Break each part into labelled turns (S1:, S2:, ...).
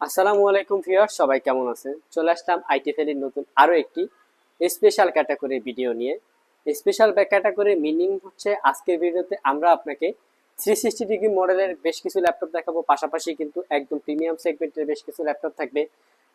S1: আসসালামু আলাইকুম ভিউয়ার সবাই কেমন আছেন? চলে আসলাম আইটি ফেলির নতুন আরও একটি স্পেশাল ক্যাটাগরি ভিডিও নিয়ে। স্পেশাল ক্যাটাগরি মিনিং হচ্ছে আজকের ভিডিওতে আমরা আপনাকে থ্রি সিক্সটি ডিগ্রি মডেলের বেশ কিছু ল্যাপটপ দেখাবো। পাশাপাশি কিন্তু একদম প্রিমিয়াম সেগমেন্টের বেশ কিছু ল্যাপটপ থাকবে।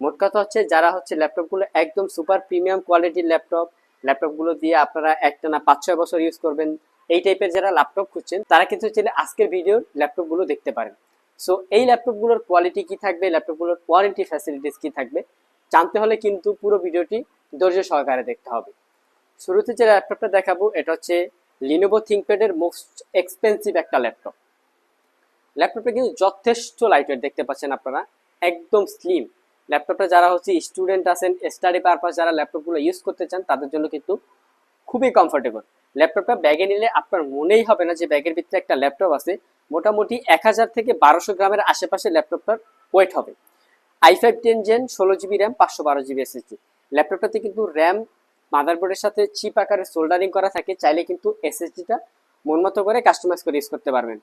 S1: মোট কথা হচ্ছে যারা হচ্ছে ল্যাপটপগুলো একদম সুপার প্রিমিয়াম কোয়ালিটির ল্যাপটপ ল্যাপটপগুলো দিয়ে আপনারা একটা না পাঁচ ছয় বছর ইউজ করবেন, এই টাইপের যারা ল্যাপটপ খুঁজছেন, তারা কিন্তু চাইলে আজকের ভিডিওর ল্যাপটপগুলো দেখতে পারেন। সো এই ল্যাপটপগুলোর কোয়ালিটি কি থাকবে? ল্যাপটপগুলোর ওয়ারেন্টি ফ্যাসিলিটিস কি থাকবে? জানতে হলে কিন্তু পুরো ভিডিওটি ধৈর্য সহকারে দেখতে হবে। শুরুতে যে ল্যাপটপটা দেখাবো, এটা হচ্ছে লিনোভো থিঙ্কপ্যাডের মোস্ট এক্সপেন্সিভ একটা ল্যাপটপ ল্যাপটপটা কিন্তু যথেষ্ট লাইটওয়েট দেখতে পাচ্ছেন আপনারা। একদম স্লিম ল্যাপটপটা যারা হচ্ছে স্টুডেন্ট আছেন স্টাডি পারপাস যারা ল্যাপটপগুলো ইউজ করতে চান, তাদের জন্য কিন্তু খুবই কমফোর্টেবল ল্যাপটপটা ব্যাগে নিলে আপনার মনেই হবে না যে ব্যাগের ভিতরে একটা ল্যাপটপ আছে। মোটামুটি এক হাজার থেকে বারোশো গ্রামের আশেপাশে ল্যাপটপটার ওয়েট হবে। আই ফাইভ টেন জেন ষোলো জিবি র্যাম পাঁচশো বারো জিবি এসএসডি ল্যাপটপটাতে কিন্তু র্যাম মাদারবোর্ডের সাথে চিপ আকারে সোল্ডারিং করা থাকে। চাইলে কিন্তু এসএসডিটা মন মতো করে কাস্টমাইজ করে ইউজ করতে পারবেন।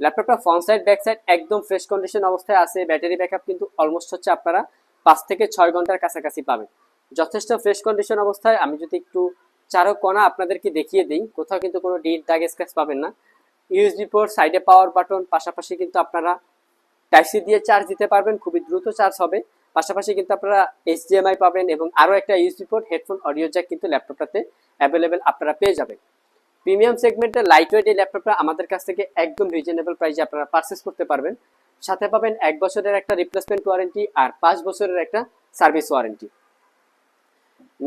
S1: ল্যাপটপটা ফ্রন্ট সাইড ব্যাক সাইড একদম ফ্রেশ কন্ডিশন অবস্থায় আছে। ব্যাটারি ব্যাকআপ কিন্তু অলমোস্ট হচ্ছে আপনারা পাঁচ থেকে ছয় ঘণ্টার কাছাকাছি পাবেন। যথেষ্ট ফ্রেশ কন্ডিশন অবস্থায়। আমি যদি একটু চারো কণা আপনাদেরকে দেখিয়ে দিই। কোথাও কিন্তু কোনো ডিট দাগ স্ক্র্যাচ পাবেন না। ইউএসবি পোর্ট সাইডে পাওয়ার বাটন পাশাপাশি কিন্তু আপনারা টাইসি দিয়ে চার্জ দিতে পারবেন, খুবই দ্রুত চার্জ হবে। পাশাপাশি কিন্তু আপনারা এইচডিএমআই পাবেন এবং আরও একটা USB port headphone audio jack কিন্তু ল্যাপটপটাতে অ্যাভেলেবেল আপনারা পেয়ে যাবেন। প্রিমিয়াম সেগমেন্টের লাইট ওয়েট এই ল্যাপটপটা আমাদের কাছ থেকে একদম রিজনেবল প্রাইসে আপনারা পারচেস করতে পারবেন। সাথে পাবেন এক বছরের একটা রিপ্লেসমেন্ট ওয়ারেন্টি আর পাঁচ বছরের একটা সার্ভিস ওয়ারেন্টি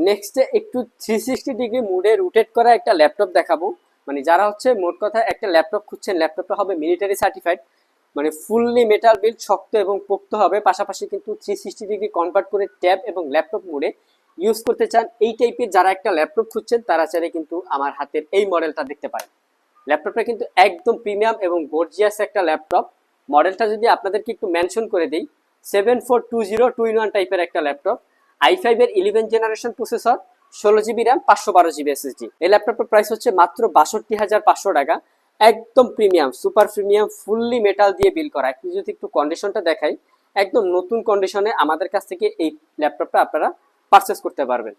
S1: নেক্সটে একটু থ্রি সিক্সটি ডিগ্রি মুডে রুটেট করা একটা ল্যাপটপ দেখাবো। মানে যারা হচ্ছে মোট কথা একটা ল্যাপটপ খুঁজছেন ল্যাপটপটা হবে মিলিটারি সার্টিফাইড মানে ফুললি মেটাল বিল্ড শক্ত এবং পোক্ত হবে। পাশাপাশি কিন্তু থ্রি সিক্সটি ডিগ্রি কনভার্ট করে ট্যাব এবং ল্যাপটপ মোডে ইউজ করতে চান। এই টাইপের যারা একটা ল্যাপটপ খুঁজছেন, তারা চাইলে কিন্তু আমার হাতের এই মডেলটা দেখতে পারেন। ল্যাপটপটা কিন্তু একদম প্রিমিয়াম এবং গর্জিয়াস একটা ল্যাপটপ মডেলটা যদি আপনাদেরকে একটু মেনশন করে দিই seven four two zero two in one টাইপের একটা ল্যাপটপ আই ফাইভ এর ইলেভেন জেনারেশন প্রসেসর ষোলো জিবি র্যাম পাঁচশো বারো জিবি এসএসডি এই ল্যাপটপের প্রাইস হচ্ছে মাত্র বাষট্টি হাজার পাঁচশো টাকা। একদম premium super premium fully metal দিয়ে বিল করা। আপনি যদি একটু কন্ডিশনটা দেখাই, একদম নতুন কন্ডিশনে আমাদের কাছ থেকে এই ল্যাপটপটা আপনারা পারচেস করতে পারবেন।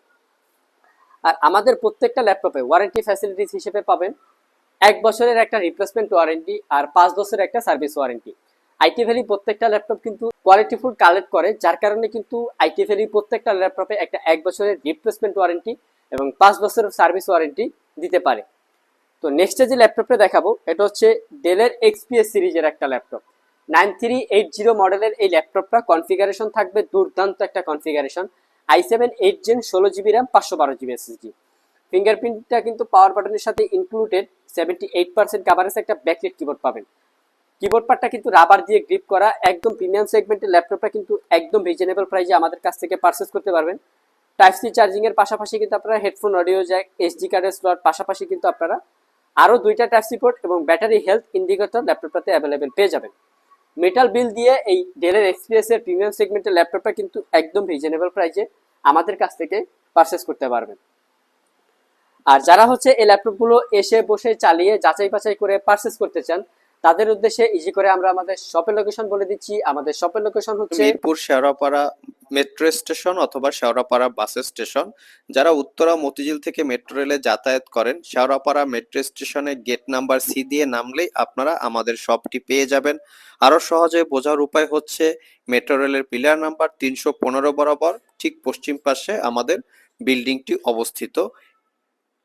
S1: আর আমাদের প্রত্যেকটা ল্যাপটপে ওয়ারেন্টি ফ্যাসিলিটিস হিসেবে পাবেন। এক বছরের একটা রিপ্লেসমেন্ট ওয়ারেন্টি আর পাঁচ বছরের একটা সার্ভিস ওয়ারেন্টি আইটি ভ্যালি প্রত্যেকটা ল্যাপটপ কিন্তু কোয়ালিটি ফুড কালেক্ট করে, যার কারণে কিন্তু আইটি ভ্যালি প্রত্যেকটা ল্যাপটপে একটা এক বছরের রিপ্লেসমেন্ট ওয়ারেন্টি এবং পাঁচ বছরের সার্ভিস ওয়ারেন্টি দিতে পারে। তো নেক্সটে যে ল্যাপটপটা দেখাবো, এটা হচ্ছে ডেলের এক্সপিএস সিরিজের একটা laptop nine three eight zero মডেলের এই ল্যাপটপটা কনফিগারেশন থাকবে, দুর্দান্ত একটা configuration I seven eight gen ষোলো জিবি র্যাম পাঁচশো বারো জিবি এসএসডি ফিঙ্গারপ্রিন্টটা কিন্তু পাওয়ার বাটনের সাথে included seventy eight percent coverage একটা ব্যাকলেট কিবোর্ড পাবেন। কিবোর্ড পার্টটা কিন্তু রাবার দিয়ে গ্রিপ করা, একদম প্রিমিয়াম সেগমেন্টের ল্যাপটপটা কিন্তু একদম রিজনেবল প্রাইসে আমাদের কাছ থেকে পারচেস করতে পারবেন। টাইপ সি চার্জিং এর পাশাপাশি কিন্তু আপনারা হেডফোন অডিও জ্যাক এসডি কার্ডের স্লট পাশাপাশি কিন্তু আপনারা আরও দুইটা টাইপ সি পোর্ট এবং ব্যাটারি হেলথ ইন্ডিকেটর ল্যাপটপটাতে অ্যাভেলেবেল পেয়ে যাবেন। মেটাল বিল দিয়ে এই ডেলের এক্সপিরিয়েন্স এর প্রিমিয়াম সেগমেন্টের ল্যাপটপটা কিন্তু একদম রিজনেবল প্রাইসে আমাদের কাছ থেকে পারচেস করতে পারবেন। আর যারা হচ্ছে এই ল্যাপটপগুলো এসে বসে চালিয়ে যাচাই বাছাই করে পারচেস করতে চান তাদের উদ্দেশ্যে ইজি করে আমরা আমাদের শপের লোকেশন বলে দিচ্ছি। আমাদের শপের লোকেশন হচ্ছে
S2: মিরপুর শেওড়াপাড়া মেট্রো স্টেশন অথবা শেওড়াপাড়া বাস স্টেশন যারা উত্তরা মতিঝিল থেকে মেট্রো রেলে যাতায়াত করেন, শেওড়াপাড়া মেট্রো স্টেশনে গেট নাম্বার সি দিয়ে নামলেই আপনারা আমাদের শপটি পেয়ে যাবেন। আরও সহজে বোঝার উপায় হচ্ছে মেট্রো রেলের পিলার নাম্বার তিনশো পনেরো বরাবর, ঠিক পশ্চিম পাশে আমাদের বিল্ডিংটি অবস্থিত।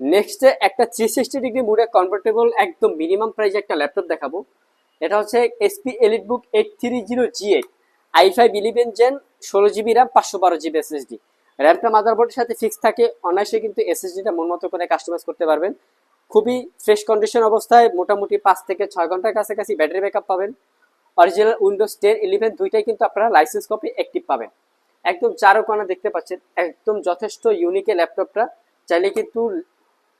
S1: নেক্সটে একটা থ্রি সিক্সটি ডিগ্রি মুডে কনভার্টেবল একদম মিনিমাম প্রাইসে একটা ল্যাপটপ দেখাবো। এটা হচ্ছে HP EliteBook eight three zero G eight i five eleven gen ষোলো জিবি র্যাম পাঁচশো বারো জিবি এসএসডি র্যামটা মাদারবোর্ডের সাথে ফিক্স থাকে, অনায়াসে কিন্তু এসএসডিটা মন মতো করে কাস্টমাইজ করতে পারবেন। খুবই ফ্রেশ কন্ডিশন অবস্থায়, মোটামুটি পাঁচ থেকে ছয় ঘণ্টার কাছাকাছি ব্যাটারি ব্যাকআপ পাবেন। অরিজিনাল উইন্ডোজ টেন ইলেভেন দুইটাই কিন্তু আপনারা লাইসেন্স কপি অ্যাক্টিভ পাবেন। একদম চারো কোনা দেখতে পাচ্ছেন, একদম যথেষ্ট ইউনিকে ল্যাপটপটা চাইলে কিন্তু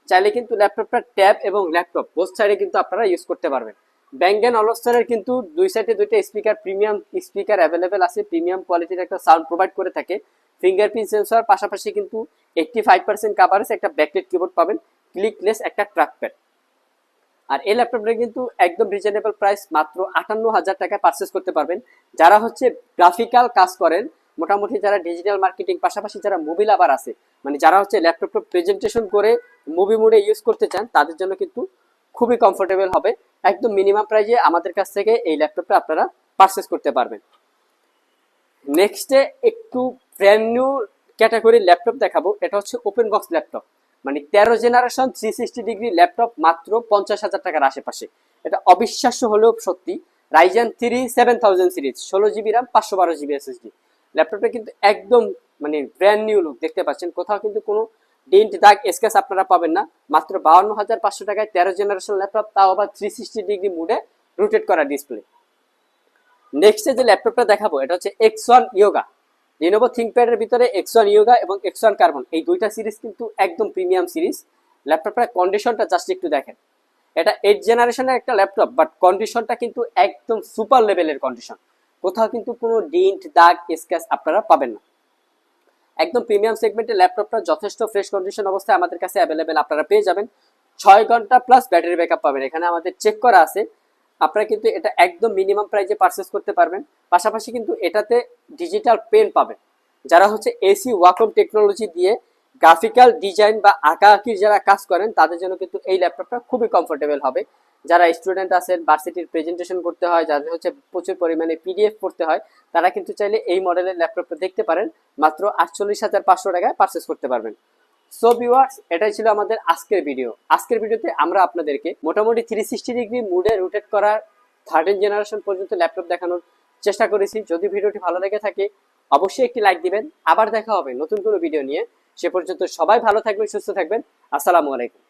S1: চাইলে কিন্তু ল্যাপটপটা ট্যাব এবং ল্যাপটপ বোথ সাইডে কিন্তু আপনারা ইউজ করতে পারবেন। ব্যাঙ্গেন অলস্টারের কিন্তু দুই সাইডে দুইটা স্পিকার প্রিমিয়াম স্পিকার অ্যাভেলেবেল আছে প্রিমিয়াম কোয়ালিটির একটা সাউন্ড প্রোভাইড করে থাকে। ফিঙ্গারপ্রিন্ট সেন্সর পাশাপাশি কিন্তু এইটটি ফাইভ পার্সেন্ট কাভারেজ একটা ব্যাকলেট কিবোর্ড পাবেন ক্লিকলেস একটা ট্র্যাকপ্যাড আর এই ল্যাপটপটা কিন্তু একদম রিজনেবল প্রাইস মাত্র আটান্ন হাজার টাকায় পারচেস করতে পারবেন। যারা হচ্ছে গ্রাফিক্যাল কাজ করেন মোটামুটি যারা ডিজিটাল মার্কেটিং পাশাপাশি যারা মুভি লাভার আছে মানে যারা হচ্ছে ল্যাপটপটা প্রেজেন্টেশন করে মুভি মোডে ইউজ করতে চান, তাদের জন্য কিন্তু খুবই কমফোর্টেবল হবে। একদম মিনিমাম প্রাইজে আমাদের কাছ থেকে এই ল্যাপটপটা আপনারা পারচেস করতে পারবেন। নেক্সটে একটু ব্র্যান্ড নিউ ক্যাটাগরির ল্যাপটপ দেখাবো। এটা হচ্ছে ওপেন বক্স ল্যাপটপ মানে তেরো generation three sixty degree laptop মাত্র পঞ্চাশ হাজার টাকার আশেপাশে। এটা অবিশ্বাস্য হলেও সত্যি। Ryzen three seven thousand series ষোলো জিবি র্যাম পাঁচশো বারো জিবি এসএসডি ল্যাপটপটা কিন্তু একদম মানে ব্র্যান্ড নিউ লুক দেখতে পাচ্ছেন। কোথাও কিন্তু কোনো ডেন্ট দাগ স্কেচ আপনারা পাবেন না। মাত্র বাউন্ন হাজার পাঁচশো টাকায় তেরো জেনারেশন ল্যাপটপ, তাও আবার থ্রি সিক্সটি ডিগ্রি মুডে রোটেট করা ডিসপ্লে নেক্সটে যে ল্যাপটপটা দেখাবো, এটা হচ্ছে এক্স ওয়ান ইয়োগা লিনোভো থিঙ্কপ্যাডের ভিতরে এক্স ওয়ান ইয়োগা এবং এক্স ওয়ান কার্বন এই দুইটা সিরিজ কিন্তু একদম প্রিমিয়াম সিরিজ ল্যাপটপটার কন্ডিশনটা জাস্ট একটু দেখেন। এটা এইট জেনারেশনের একটা ল্যাপটপ বাট কন্ডিশনটা কিন্তু একদম সুপার লেভেলের কন্ডিশন কোথাও কিন্তু কোনো ডিন্ট দাগ স্ক্যাচ আপনারা পাবেন না। একদম প্রিমিয়াম সেগমেন্টের ল্যাপটপটা যথেষ্ট ফ্রেশ কন্ডিশন অবস্থায় আমাদের কাছে অ্যাভেলেবেল আপনারা পেয়ে যাবেন। ছয় ঘণ্টা প্লাস ব্যাটারি ব্যাকআপ পাবেন। এখানে আমাদের চেক করা আছে। আপনারা কিন্তু এটা একদম মিনিমাম প্রাইজে পারচেস করতে পারবেন। পাশাপাশি কিন্তু এটাতে ডিজিটাল পেন পাবেন। যারা হচ্ছে এসি ওয়াকম টেকনোলজি দিয়ে গ্রাফিক্যাল ডিজাইন বা আঁকা আঁকির যারা কাজ করেন, তাদের জন্য কিন্তু এই ল্যাপটপটা খুবই কমফোর্টেবল হবে। যারা স্টুডেন্ট আছেন ভার্সিটির প্রেজেন্টেশন করতে হয়, যাদের হচ্ছে প্রচুর পরিমাণে পিডিএফ পড়তে হয়, তারা কিন্তু চাইলে এই মডেলের ল্যাপটপটা দেখতে পারেন, মাত্র আটচল্লিশ হাজার পাঁচশো টাকায় পারচেস করতে পারবেন। সো ভিউয়ার্স এটাই ছিল আমাদের আজকের ভিডিও আজকের ভিডিওতে আমরা আপনাদেরকে মোটামুটি থ্রি সিক্সটি ডিগ্রি মুডে রোটেট করা থার্টিন জেনারেশন পর্যন্ত ল্যাপটপ দেখানোর চেষ্টা করেছি। যদি ভিডিওটি ভালো লেগে থাকে, অবশ্যই একটি লাইক দিবেন। আবার দেখা হবে নতুন কোনো ভিডিও নিয়ে। সে পর্যন্ত সবাই ভালো থাকবেন, সুস্থ থাকবেন। আসসালামু আলাইকুম।